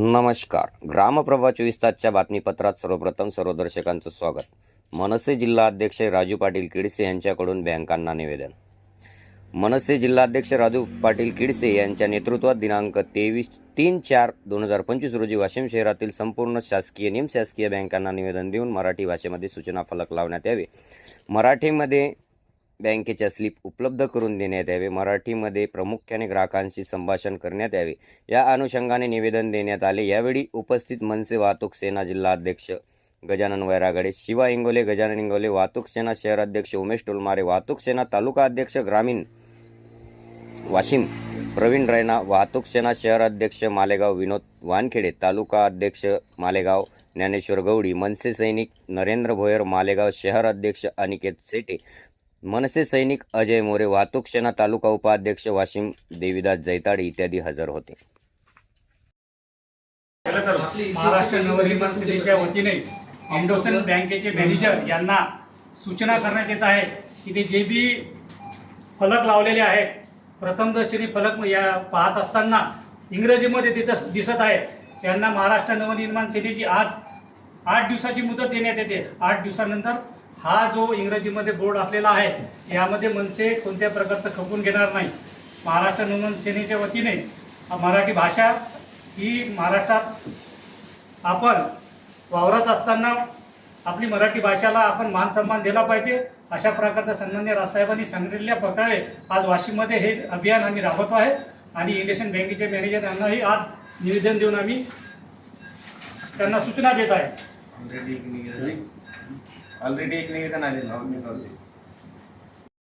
नमस्कार. ग्रामप्रभा चोवीस तासच्या बातमीपत्रात सर्वप्रथम सर्व दर्शकांचं स्वागत. मनसे जिल्हाध्यक्ष राजू पाटील किडसे यांच्याकडून बँकांना निवेदन. मनसे जिल्हाध्यक्ष राजू पाटील किडसे यांच्या नेतृत्वात दिनांक तेवीस तीन चार दोन हजार पंचवीस रोजी वाशिम शहरातील संपूर्ण शासकीय निमशासकीय बँकांना निवेदन देऊन मराठी भाषेमध्ये सूचना फलक लावण्यात यावे. मराठीमध्ये बँकेच्या स्लिप उपलब्ध करून देण्यात यावे. मराठीमध्ये प्रामुख्याने ग्राहकांशी संभाषण करण्यात यावे. या अनुषंगाने निवेदन देण्यात आले. यावेळी उपस्थित मनसे वाहतूक सेना जिल्हाध्यक्ष गजानन वैरागडे शिवा इंगोले गजानन इंगोले वाहतूक सेना शहराध्यक्ष उमेश टोलमारे वाहतूक सेना तालुका अध्यक्ष ग्रामीण वाशिम प्रवीण रैना वाहतूक सेना शहर अध्यक्ष मालेगाव विनोद वानखेडे तालुका अध्यक्ष मालेगाव ज्ञानेश्वर गौडी मनसे सैनिक नरेंद्र भोयर मालेगाव शहर अध्यक्ष अनिकेत सेटे मनसे सैनिक अजय मोरे वाहतूक सेना तालुका उपाध्यक्ष वाशिम देवीदास जैताड इत्यादी हजर होते. महाराष्ट्र नवनिर्माण सेनेच्या वतीने बँकेचे मॅनेजर यांना सूचना करण्यात येत आहे की ते जे बी फलक लावलेले आहेत प्रथमदर्शनी फलक या पाहत असताना इंग्रजीमध्ये तिथं दिसत आहे त्यांना महाराष्ट्र नवनिर्माण सेनेची आज आठ दिवसाची मुदत देण्यात येते. आठ दिवसानंतर हा जो इंग्रजीमध्ये बोर्ड असलेला आहे यामध्ये मनसे कोणत्या प्रकारचं खपून घेणार नाही. महाराष्ट्र नवनिर्माण सेनेच्या वतीने मराठी भाषा ही महाराष्ट्रात आपण वावरत असताना आपली मराठी भाषेला आपण मान सन्मान दिला पाहिजे अशा प्रकारचा सन्मान्य राजसाहेबांनी सांगितलेल्या प्रकारे आज वाशिममध्ये हे अभियान आम्ही राबवतो आहे. आणि इंडियन बँकेचे मॅनेजर यांनाही आज निवेदन देऊन आम्ही त्यांना सूचना देत आहे. ऑलरेडी एक निवेदन आलेलं आहे. मी